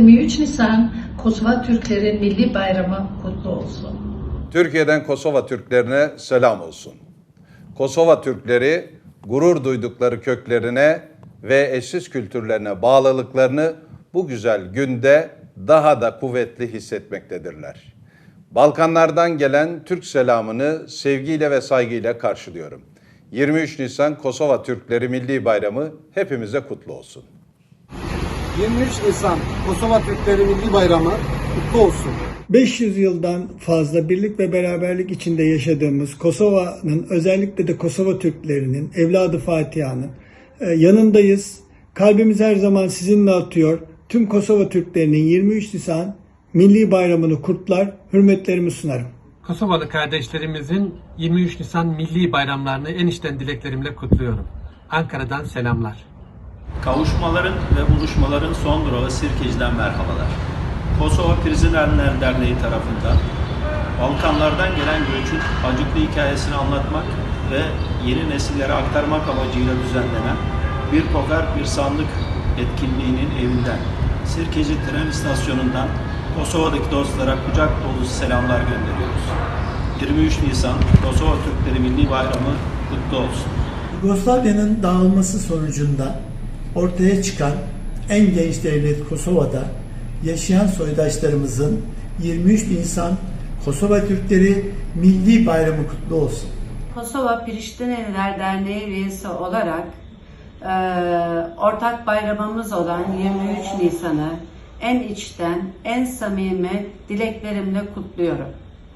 Nisan Kosova Türklerin Milli Bayramı kutlu olsun. Türkiye'den Kosova Türklerine selam olsun. Kosova Türkleri gurur duydukları köklerine ve eşsiz kültürlerine bağlılıklarını bu güzel günde daha da kuvvetli hissetmektedirler. Balkanlardan gelen Türk selamını sevgiyle ve saygıyla karşılıyorum. 23 Nisan Kosova Türkleri Milli Bayramı hepimize kutlu olsun. 23 Nisan Kosova Türkleri Milli Bayramı kutlu olsun. 500 yıldan fazla birlik ve beraberlik içinde yaşadığımız Kosova'nın özellikle de Kosova Türklerinin evladı Fatiha'nın e, yanındayız. Kalbimiz her zaman sizinle atıyor. Tüm Kosova Türklerinin 23 Nisan Milli Bayramını kutlar, hürmetlerimi sunarım. Kosovalı kardeşlerimizin 23 Nisan milli bayramlarını en içten dileklerimle kutluyorum. Ankara'dan selamlar. Kavuşmaların ve buluşmaların son durağı Sirkeci'den merhabalar. Kosova Prizinerler Derneği tarafından Balkanlardan gelen göçün acıklı hikayesini anlatmak ve yeni nesillere aktarmak amacıyla düzenlenen Bir Kokar Bir Sandık etkinliğinin evinden Sirkeci tren istasyonundan Kosova'daki dostlara kucak dolusu selamlar gönderiyoruz. 23 Nisan Kosova Türkleri Milli Bayramı kutlu olsun. Yugoslavya'nın dağılması sonucunda ortaya çıkan en genç devlet Kosova'da yaşayan soydaşlarımızın 23 Nisan Kosova Türkleri Milli Bayramı kutlu olsun. Kosova Priştineliler Derneği üyesi olarak eee, ortak bayramımız olan 23 Nisan'ı en içten, en samimi dileklerimle kutluyorum.